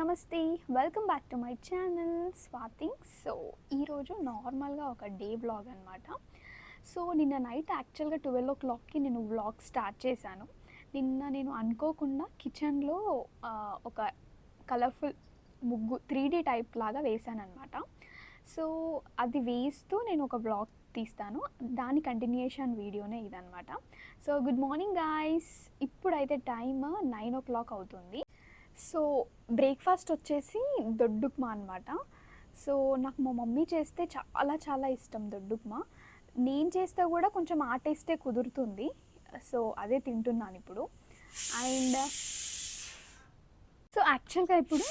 నమస్తే. Welcome back to my channel స్వాతింగ్ so ఈరోజు నార్మల్గా ఒక డే బ్లాగ్ అనమాట సో నిన్న నైట్ యాక్చువల్గా ట్వెల్వ్ ఓ క్లాక్కి నేను వ్లాగ్ స్టార్ట్ చేశాను. నిన్న నేను అనుకోకుండా కిచెన్లో ఒక కలర్ఫుల్ ముగ్గు త్రీ డీ టైప్ లాగా వేసాను అనమాట సో అది వేస్తూ నేను ఒక బ్లాగ్ తీస్తాను. దాని కంటిన్యూషన్ వీడియోనే ఇదనమాట సో గుడ్ మార్నింగ్ గాయస్ ఇప్పుడైతే టైమ్ నైన్ ఓ క్లాక్ అవుతుంది. సో బ్రేక్ఫాస్ట్ వచ్చేసి దొడ్డుప్మా అనమాట సో నాకు మా మమ్మీ చేస్తే చాలా చాలా ఇష్టం దొడ్డుప్మా నేను చేస్తే కూడా కొంచెం ఆ టేస్టే కుదురుతుంది. సో అదే తింటున్నాను ఇప్పుడు. అండ్ సో యాక్చువల్గా ఇప్పుడు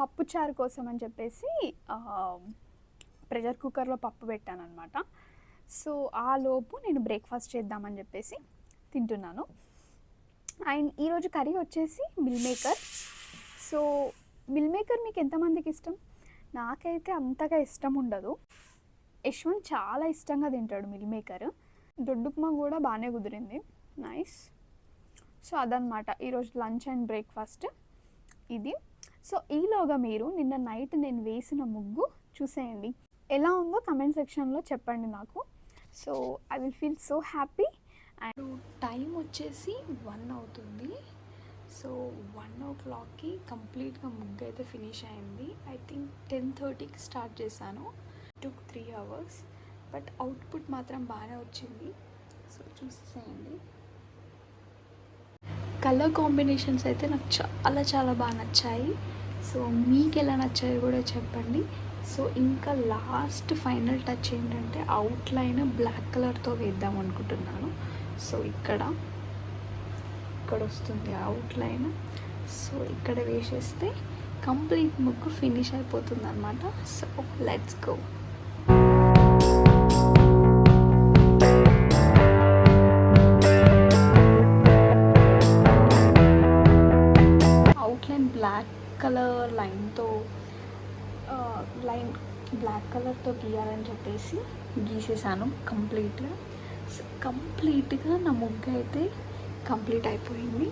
పప్పుచారు కోసం అని చెప్పేసి ప్రెషర్ కుక్కర్లో పప్పు పెట్టాను అనమాట సో ఆ లోపు నేను బ్రేక్ఫాస్ట్ చేద్దామని చెప్పేసి తింటున్నాను. అండ్ ఈరోజు కర్రీ వచ్చేసి meal maker. So meal maker మీకు ఎంతమందికి ఇష్టం? నాకైతే అంతగా ఇష్టం ఉండదు. యశ్వంత్ చాలా ఇష్టంగా తింటాడు మిల్ మేకర్. దొడ్డుప్మా కూడా బాగానే కుదిరింది. నైస్. సో అదనమాట ఈరోజు లంచ్ అండ్ బ్రేక్ఫాస్ట్ ఇది. సో ఈలోగా మీరు నిన్న నైట్ నేను వేసిన ముగ్గు చూసేయండి. ఎలా ఉందో కమెంట్ సెక్షన్లో చెప్పండి నాకు. So I will feel so happy. And time వచ్చేసి వన్ అవుతుంది. సో వన్ ఓ క్లాక్కి కంప్లీట్గా ముగ్గు అయితే ఫినిష్ అయింది. ఐ థింక్ టెన్ థర్టీకి స్టార్ట్ చేశాను. Took three hours but output మాత్రం బాగానే వచ్చింది. సో చూసేసేయండి. కలర్ కాంబినేషన్స్ అయితే నాకు చాలా చాలా బాగా నచ్చాయి. సో మీకు ఎలా నచ్చాయో కూడా చెప్పండి. సో ఇంకా లాస్ట్ ఫైనల్ టచ్ ఏంటంటే అవుట్లైన్ బ్లాక్ కలర్తో వేద్దాం అనుకుంటున్నాను. సో ఇక్కడ. ఇక్కడ వస్తుంది అవుట్లైన్ సో ఇక్కడ వేసేస్తే కంప్లీట్ ముగ్గు ఫినిష్ అయిపోతుంది అనమాట so let's go outline black colour లైన్తో line black కలర్తో గీయాలని చెప్పేసి గీసేసాను కంప్లీట్గా కంప్లీట్గా నా ముగ్గు అయితే కంప్లీట్ అయిపోయింది.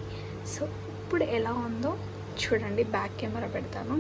సో ఇప్పుడు ఎలా ఉందో చూడండి బ్యాక్ కెమెరా పెడతాను.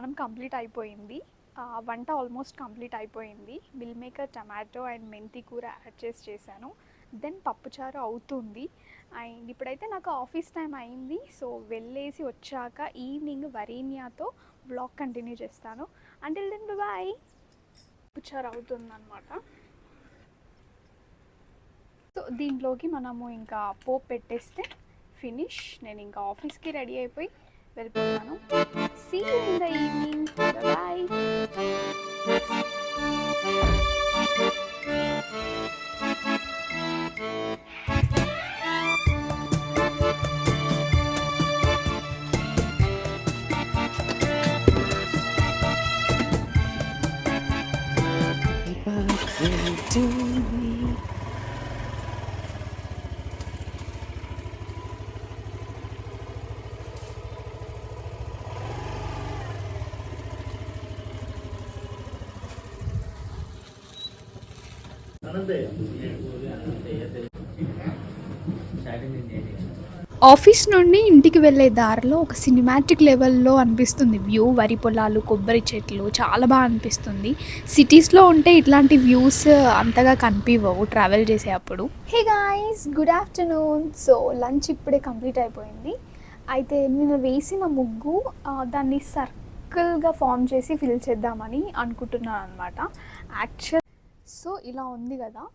స్నానం కంప్లీట్ అయిపోయింది. ఆ, వంట ఆల్మోస్ట్ కంప్లీట్ అయిపోయింది. మిల్ మేకర్ టమాటో అండ్ మెంతి కూర యాడ్ చేసి చేశాను. దెన్ పప్పుచారు అవుతుంది. అండ్ ఇప్పుడైతే నాకు ఆఫీస్ టైం అయింది. సో వెళ్ళేసి వచ్చాక ఈవినింగ్ వరీనియాతో బ్లాగ్ కంటిన్యూ చేస్తాను. అంటిల్ దెన్ బాయ్ పప్పుచారు అవుతుందన్నమాట. సో దీంట్లోకి మనము ఇంకా పోపు పెట్టేస్తే ఫినిష్ నేను ఇంకా ఆఫీస్కి రెడీ అయిపోయి వెళ్ళిపోతాను. See in the evening bye office నుండి ఇంటికి వెళ్ళే దారిలో ఒక సినిమాటిక్ లెవెల్లో అనిపిస్తుంది. వ్యూ వరి పొలాలు కొబ్బరి చెట్లు చాలా బాగా అనిపిస్తుంది. సిటీస్లో ఉంటే ఇట్లాంటి వ్యూస్ అంతగా కనిపించవు ట్రావెల్ చేసేటప్పుడు hey guys good afternoon so lunch ఇప్పుడే కంప్లీట్ అయిపోయింది. అయితే నేను వేసిన ముగ్గు దాన్ని సర్కిల్గా ఫామ్ చేసి ఫిల్ చేద్దామని అనుకుంటున్నాను అనమాట యాక్చువల్ సో ఇలా ఉంది కదా.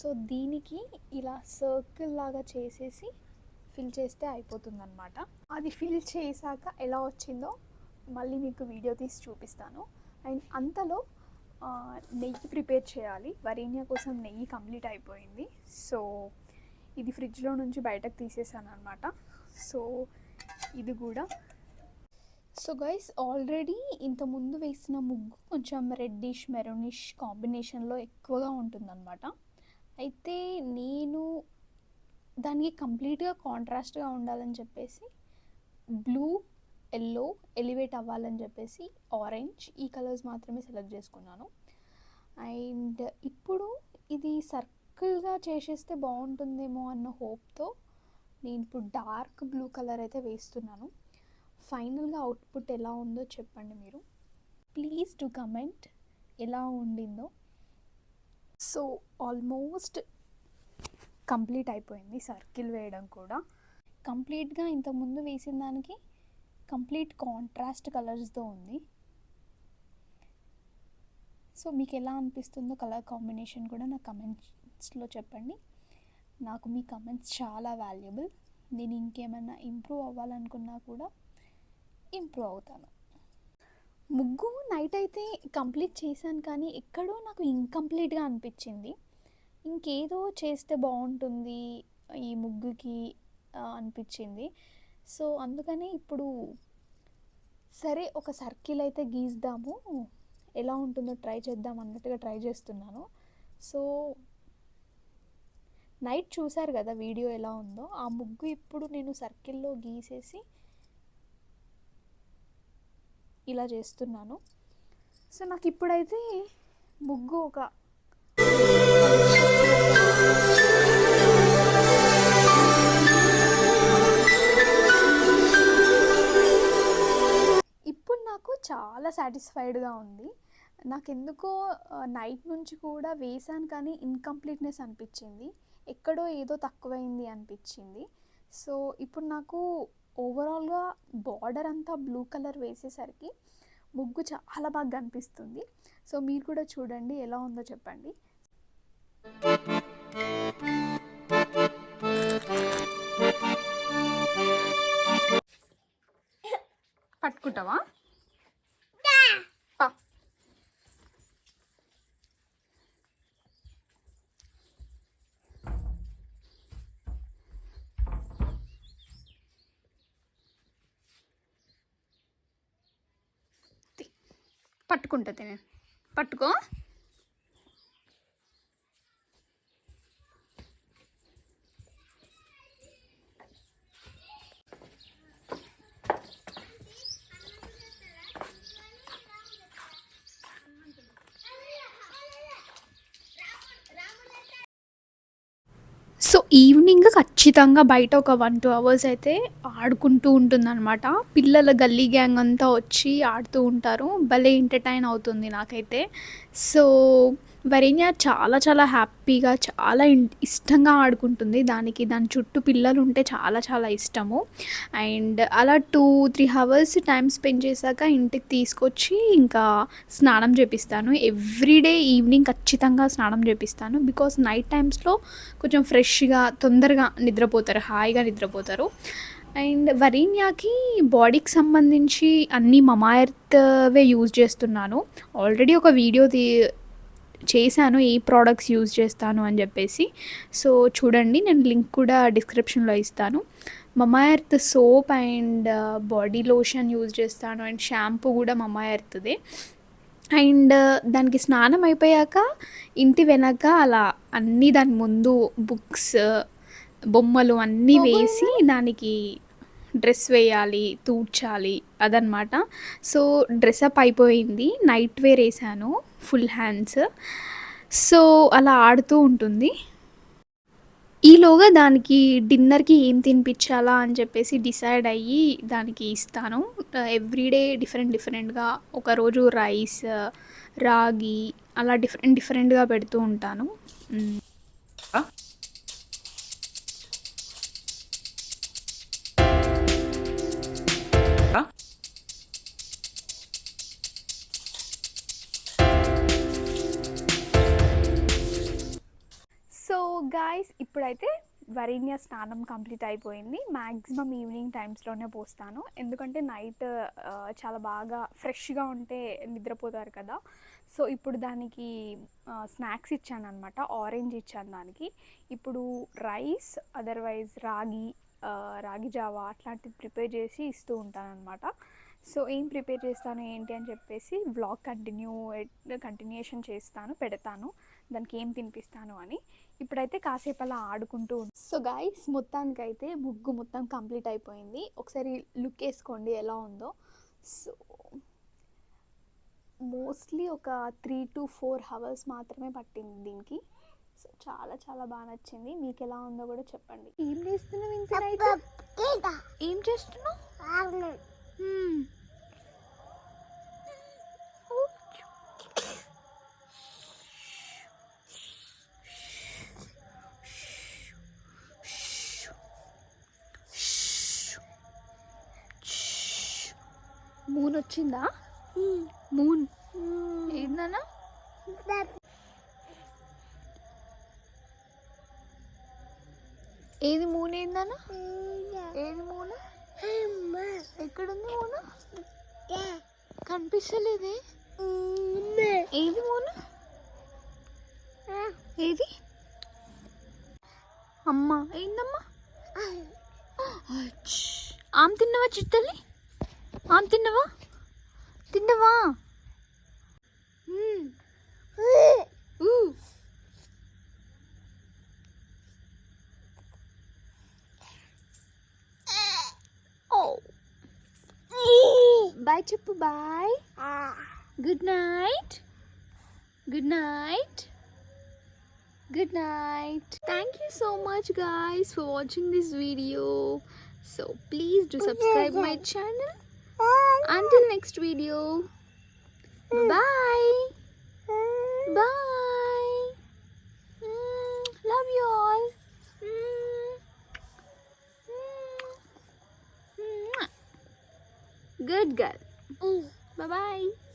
సో దీనికి ఇలా సర్కిల్ లాగా చేసేసి ఫిల్ చేస్తే అయిపోతుంది అనమాట అది ఫిల్ చేశాక ఎలా వచ్చిందో మళ్ళీ మీకు వీడియో తీసి చూపిస్తాను. అండ్ అంతలో నెయ్యి ప్రిపేర్ చేయాలి. వరేనియా కోసం నెయ్యి కంప్లీట్ అయిపోయింది. సో ఇది ఫ్రిడ్జ్లో నుంచి బయటకు తీసేసాను అనమాట సో ఇది కూడా. సో గైస్ ఆల్రెడీ ఇంత ముందు వేసిన ముగ్గు కొంచెం రెడ్డిష్ మెరూనిష్ కాంబినేషన్లో ఎక్కువగా ఉంటుందన్నమాట. అయితే నేను దానికి కంప్లీట్గా కాంట్రాస్ట్గా ఉండాలని చెప్పేసి బ్లూ ఎల్లో ఎలివేట్ అవ్వాలని చెప్పేసి ఆరెంజ్ ఈ కలర్స్ మాత్రమే సెలెక్ట్ చేసుకున్నాను. అండ్ ఇప్పుడు ఇది సర్కిల్గా చేసేస్తే బాగుంటుందేమో అన్న హోప్తో నేను ఇప్పుడు డార్క్ బ్లూ కలర్ అయితే వేస్తున్నాను. ఫైనల్గా అవుట్పుట్ ఎలా ఉందో చెప్పండి మీరు. ప్లీజ్ టు కమెంట్ ఎలా ఉండిందో. సో ఆల్మోస్ట్ కంప్లీట్ అయిపోయింది సర్కిల్ వేయడం కూడా. కంప్లీట్గా ఇంతకుముందు వేసిన దానికి కంప్లీట్ కాంట్రాస్ట్ కలర్స్తో ఉంది. సో మీకు ఎలా అనిపిస్తుందో కలర్ కాంబినేషన్ కూడా నా కమెంట్స్లో చెప్పండి. నాకు మీ కమెంట్స్ చాలా వాల్యుబుల్. నేను ఇంకేమైనా ఇంప్రూవ్ అవ్వాలనుకున్నా కూడా ఇంప్రూవ్ అవుతాను. ముగ్గు నైట్ అయితే కంప్లీట్ చేశాను కానీ ఎక్కడో నాకు ఇంకంప్లీట్గా అనిపించింది. ఇంకేదో చేస్తే బాగుంటుంది ఈ ముగ్గుకి అనిపించింది. సో అందుకని ఇప్పుడు సరే ఒక సర్కిల్ అయితే గీద్దాము. ఎలా ఉంటుందో ట్రై చేద్దాం అన్నట్టుగా ట్రై చేస్తున్నాను. సో నైట్ చూశారు కదా వీడియో ఎలా ఉందో. ఆ ముగ్గు ఇప్పుడు నేను సర్కిల్లో గీసేసి ఇలా చేస్తున్నాను. సో నాకు ఇప్పుడైతే ముగ్గు ఒక చాలా సాటిస్ఫైడ్గా ఉంది. నాకెందుకో నైట్ నుంచి కూడా వేసాను కానీ ఇన్కంప్లీట్నెస్ అనిపించింది. ఎక్కడో ఏదో తక్కువైంది అనిపించింది. సో ఇప్పుడు నాకు ఓవరాల్గా బార్డర్ అంతా బ్లూ కలర్ వేసేసరికి ముగ్గు చాలా బాగా కనిపిస్తుంది. సో మీరు కూడా చూడండి ఎలా ఉందో చెప్పండి. పట్టుకుంటావా? పట్టుకుంటా తినే. పట్టుకో సో ఈవినింగ్ ఖచ్చితంగా బయట ఒక వన్ టూ అవర్స్ అయితే ఆడుకుంటూ ఉంటుందన్నమాట. పిల్లల గల్లీ గ్యాంగ్ అంతా వచ్చి ఆడుతూ ఉంటారు. భలే ఎంటర్టైన్ అవుతుంది నాకైతే. సో వరేణ్యా చాలా చాలా హ్యాపీగా చాలా ఇష్టంగా ఆడుకుంటుంది. దానికి దాని చుట్టూ పిల్లలు ఉంటే చాలా చాలా ఇష్టము. అండ్ అలా two three hours time spend చేశాక ఇంటికి తీసుకొచ్చి ఇంకా స్నానం చేపిస్తాను. ఎవ్రీడే ఈవినింగ్ ఖచ్చితంగా స్నానం చేపిస్తాను. బికాస్ నైట్ టైమ్స్లో కొంచెం ఫ్రెష్గా తొందరగా నిద్రపోతారు హాయిగా నిద్రపోతారు. అండ్ వరీన్యాకి బాడీకి సంబంధించి అన్ని మమాయర్త్వే యూజ్ చేస్తున్నాను. ఆల్రెడీ ఒక వీడియో తీ చేశాను ఏ ప్రోడక్ట్స్ యూజ్ చేస్తాను అని చెప్పేసి. సో చూడండి నేను లింక్ కూడా డిస్క్రిప్షన్లో ఇస్తాను. Mamaearth soap and body lotion use చేస్తాను అండ్ షాంపూ కూడా మమాయర్త్దే అండ్ దానికి స్నానం అయిపోయాక ఇంటి వెనక అలా అన్నీ దాని ముందు బుక్స్ బొమ్మలు అన్నీ వేసి దానికి డ్రెస్ వేయాలి తూడ్చాలి అదనమాట సో డ్రెస్అప్ అయిపోయింది. నైట్ వేర్ వేసాను ఫుల్ హ్యాండ్స్. సో అలా ఆడుతూ ఉంటుంది. ఈలోగా దానికి డిన్నర్కి ఏం తినిపించాలా అని చెప్పేసి డిసైడ్ అయ్యి దానికి ఇస్తాను. ఎవ్రీడే డిఫరెంట్ డిఫరెంట్గా ఒకరోజు రైస్ రాగి అలా డిఫరెంట్ డిఫరెంట్గా పెడుతూ ఉంటాను. గైస్ ఇప్పుడైతే వరిణ్య స్నానం కంప్లీట్ అయిపోయింది. మ్యాక్సిమం ఈవినింగ్ టైమ్స్లోనే పోస్తాను. ఎందుకంటే నైట్ చాలా బాగా ఫ్రెష్గా ఉంటే నిద్రపోతారు కదా. సో ఇప్పుడు దానికి స్నాక్స్ ఇచ్చాను అనమాట ఆరెంజ్ ఇచ్చాను దానికి. ఇప్పుడు రైస్ అదర్వైజ్ రాగి రాగి జావా అట్లాంటివి ప్రిపేర్ చేసి ఇస్తూ ఉంటాను అనమాట సో ఏం ప్రిపేర్ చేస్తాను ఏంటి అని చెప్పేసి వ్లాగ్ కంటిన్యూ కంటిన్యూషన్ చేస్తాను పెడతాను. దానికి ఏం తినిపిస్తాను అని ఇప్పుడైతే కాసేపు అలా ఆడుకుంటూ సో గాయస్ మొత్తానికైతే ముగ్గు మొత్తం కంప్లీట్ అయిపోయింది. ఒకసారి లుక్ వేసుకోండి ఎలా ఉందో. సో మోస్ట్లీ ఒక త్రీ టు ఫోర్ అవర్స్ మాత్రమే పట్టింది దీనికి. సో చాలా చాలా బాగా నచ్చింది. మీకు ఎలా ఉందో కూడా చెప్పండి. ఏం చేస్తున్నావు ఇంత ఏం చేస్తున్నావు? మూన్ వచ్చిందా? మూన్ ఏందన్నా? ఏది మూన్ ఏందన్నా? ఏది మూన్ ఎక్కడుంది మూన్ కనిపిస్తలేదే. ఏది మూన్ ఏది? అమ్మా ఏందమ్మా. ఆమ్ తిన్నవా చిట్టలి ఆమ్ తిన్నవా తిన్నవా మ్మ్. ఊ. ఓ బాయ్ చెప్పు bye good night good night good night thank you so much guys for watching this video so please do subscribe my channel until next video. Bye. Bye. Mm, love you all. Mm. Mm. Good girl. Bye bye